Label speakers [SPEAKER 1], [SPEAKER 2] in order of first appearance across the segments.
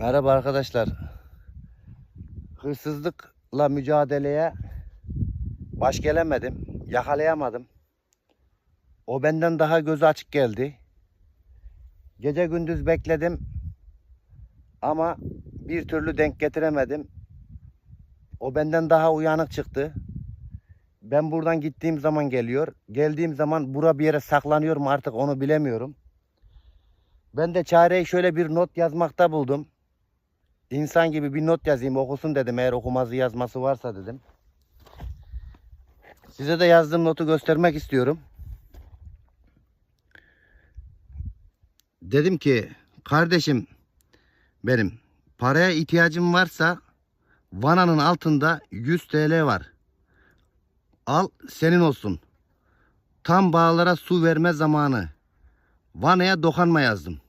[SPEAKER 1] Merhaba arkadaşlar. Hırsızlıkla mücadeleye baş gelemedim. Yakalayamadım. O benden daha gözü açık geldi. Gece gündüz bekledim. Ama bir türlü denk getiremedim. O benden daha uyanık çıktı. Ben buradan gittiğim zaman geliyor. Geldiğim zaman bura bir yere saklanıyor mu artık onu bilemiyorum. Ben de çareyi şöyle bir not yazmakta buldum. İnsan gibi bir not yazayım okusun dedim eğer okuması yazması varsa dedim. Size de yazdığım notu göstermek istiyorum. Dedim ki kardeşim benim paraya ihtiyacım varsa vananın altında 100 TL var. Al senin olsun. Tam bağlara su verme zamanı. Vanaya dokanma yazdım.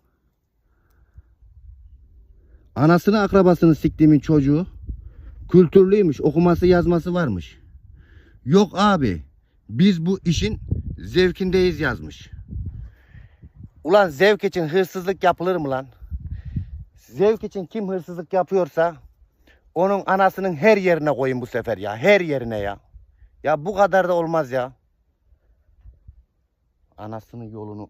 [SPEAKER 1] Anasını akrabasını siktiğimin çocuğu kültürlüymüş, okuması yazması varmış. Yok abi, biz bu işin zevkindeyiz yazmış. Ulan zevk için hırsızlık yapılır mı lan? Zevk için kim hırsızlık yapıyorsa onun anasının her yerine koyun bu sefer ya. Her yerine ya. Ya bu kadar da olmaz ya. Anasının yolunu